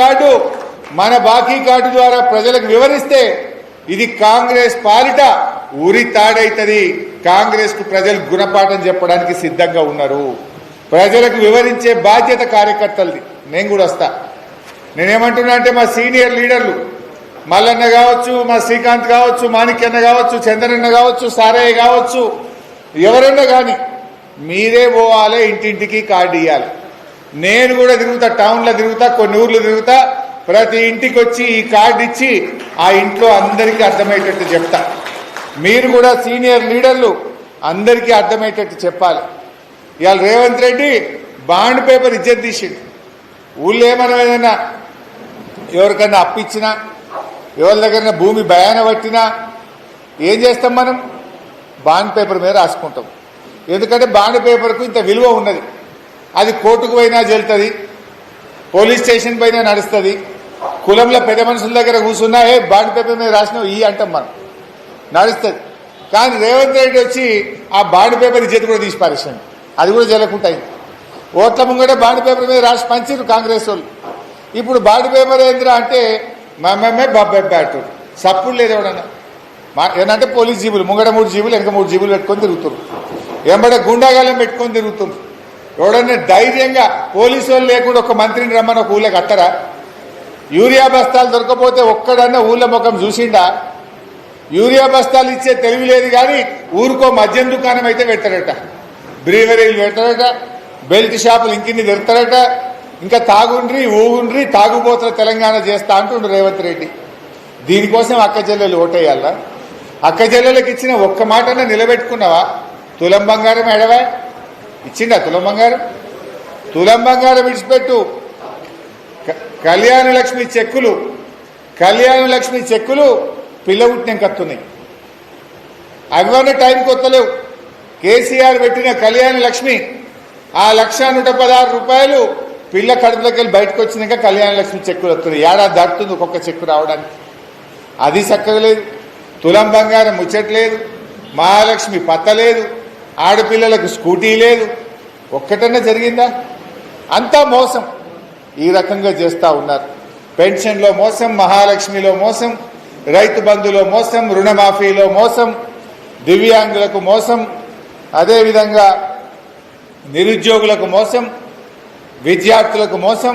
Card మన బాకీ card ద్వారా ప్రజలకు వివరిస్తే ఇది కాంగ్రెస్ పాలిట ఉరి తాడైతుంది. కాంగ్రెస్కు ప్రజలు గుణపాఠం చెప్పడానికి సిద్ధంగా ఉన్నారు. ప్రజలకు వివరించే బాధ్యత కార్యకర్తలది. నేను కూడా వస్తా. నేనేమంటున్నా అంటే మా సీనియర్ లీడర్లు మల్లన్న కావచ్చు మా శ్రీకాంత్ కావచ్చు మాణిక్యన్న కావచ్చు చంద్రన్న కావచ్చు సారయ్య కావచ్చు ఎవరన్నా కానీ మీరే పోవాలి ఇంటింటికి కార్డు ఇవ్వాలి నేను కూడా తిరుగుతా టౌన్లో తిరుగుతా కొన్ని ఊర్లు తిరుగుతా ప్రతి ఇంటికి వచ్చి ఈ కార్డు ఇచ్చి ఆ ఇంట్లో అందరికీ అర్థమయ్యేటట్టు చెప్తా. మీరు కూడా సీనియర్ లీడర్లు అందరికీ అర్థమయ్యేటట్టు చెప్పాలి. ఇవాళ రేవంత్ రెడ్డి బాండ్ పేపర్ ఇజ్జత్ తీసిండు. ఊళ్ళో ఏమన్నా ఏదైనా ఎవరికన్నా అప్పిచ్చినా ఎవరి దగ్గర భూమి భయాన పట్టినా ఏం చేస్తాం మనం? బాండ్ పేపర్ మీద రాసుకుంటాం. ఎందుకంటే బాండ్ పేపర్కు ఇంత విలువ ఉన్నది. అది కోర్టుకు పోయినా చెల్తుంది పోలీస్ స్టేషన్ పైన నడుస్తుంది. కులంలో పెద్ద మనుషుల దగ్గర కూర్చున్నా ఏ బాండ్ పేపర్ మీద రాసినావు? ఈ అంటాం మనం. నడుస్తుంది. కానీ రేవంత్ రెడ్డి వచ్చి ఆ బాండ్ పేపర్ ఇచ్చేది కూడా తీసి పారేసాడు. అది కూడా జరగకుండా అయింది. ఓట్ల ముంగట బాండ్ పేపర్ మీద రాసి పంచారు కాంగ్రెస్ వాళ్ళు. ఇప్పుడు బాండ్ పేపర్ ఏందిరా అంటే మేమే బాబాయ్ బ్యాటు సప్పుడు లేదు ఎవడన్నా. మా ఏంటంటే పోలీస్ జీబులు ముంగడ మూడు జీబులు వెనక మూడు జీబులు పెట్టుకొని తిరుగుతున్నారు ఎంబడే గుండాగాలం పెట్టుకొని తిరుగుతున్నారు ఎవడన్నా ధైర్యంగా పోలీసు వాళ్ళు లేకుండా ఒక మంత్రిని రమ్మని ఒక ఊళ్ళో కట్టరా? యూరియా బస్తాలు దొరకపోతే ఒక్కడన్నా ఊళ్ళ ముఖం చూసిండా? యూరియా బస్తాలు ఇచ్చే తెలివి లేదు కానీ ఊరికో మద్యం దుకాణం అయితే పెడతాడట. బ్రీవరీలు పెడతాడట బెల్ట్ షాపులు ఇంకిన్ని తెరుతాడట ఇంకా తాగుండ్రి ఊగుండ్రి తాగుబోతుల తెలంగాణ చేస్తా అంటుండు రేవంత్ రెడ్డి. దీనికోసం అక్క చెల్లెలు ఓటేయాలా? అక్క చెల్లెలకు ఇచ్చిన ఒక్క మాటన నిలబెట్టుకున్నావా? తులం బంగారం ఎడవా ఇచ్చిండా తులం బంగారం? తులం బంగారం విడిచిపెట్టు. కళ్యాణ లక్ష్మి చెక్కులు కళ్యాణ లక్ష్మి చెక్కులు పిల్ల పుట్టిన కత్తున్నాయి. అవన్నీ టైంకి వస్తలేవు కేసీఆర్ పెట్టిన కళ్యాణ లక్ష్మి ఆ లక్ష నూట పదహారు రూపాయలు పిల్ల కడుపులోకి వెళ్ళి బయటకు వచ్చినాక కళ్యాణ లక్ష్మి చెక్కులు వస్తున్నాయి ఏడాది దాటుతుంది ఒక్కొక్క చెక్కు రావడానికి? అది చక్కగా లేదు తులం బంగారం ముచ్చట్లేదు. మహాలక్ష్మి పత్తలేదు. ఆడపిల్లలకు స్కూటీ లేదు. ఒక్కటన్నా జరిగిందా? అంతా మోసం. ఈ రకంగా చేస్తూ ఉన్నారు. పెన్షన్లో మోసం మహాలక్ష్మిలో మోసం రైతు బంధులో మోసం రుణమాఫీలో మోసం దివ్యాంగులకు మోసం అదేవిధంగా నిరుద్యోగులకు మోసం విద్యార్థులకు మోసం